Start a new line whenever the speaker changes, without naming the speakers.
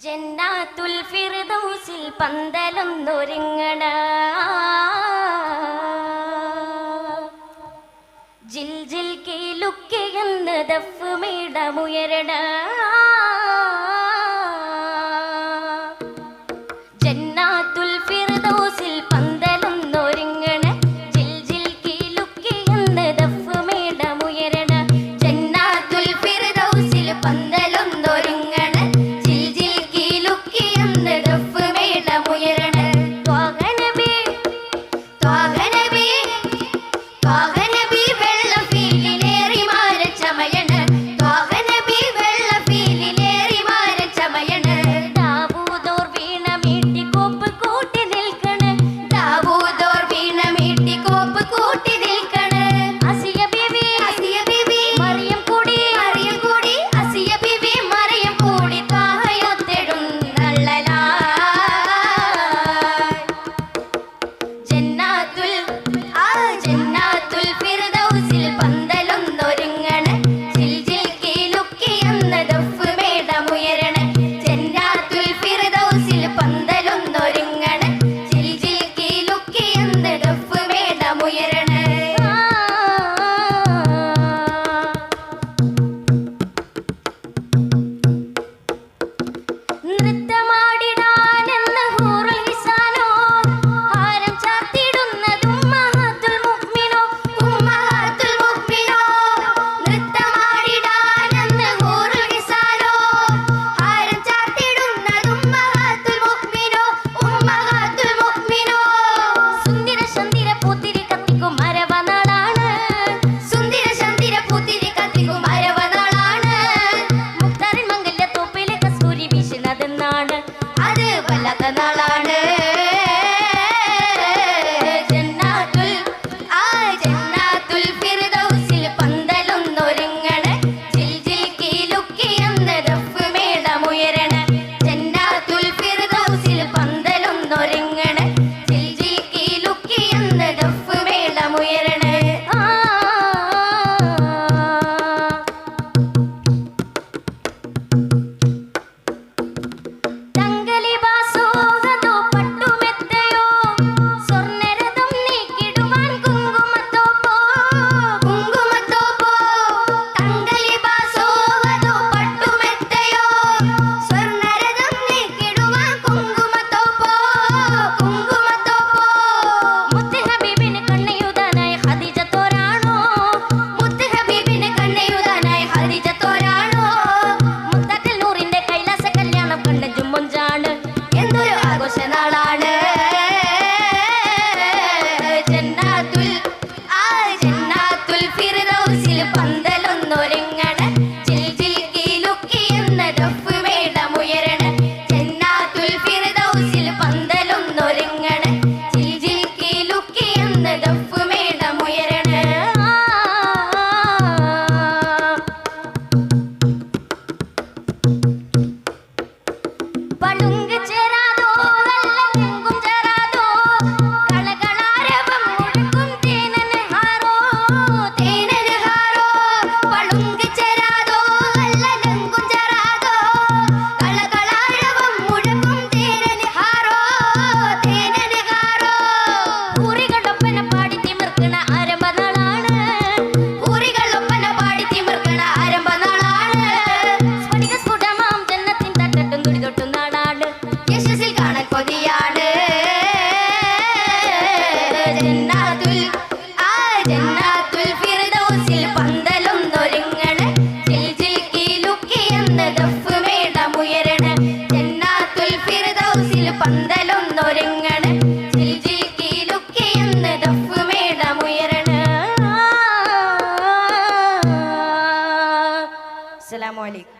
Jannatul ഫിർദൗസിൽ പന്തലൊന്നൊരുങ്ങണ Jal Jal കീലുക്കിയെന്ന് Daf മീടമുയരണ la la la. bit of. Olímpico.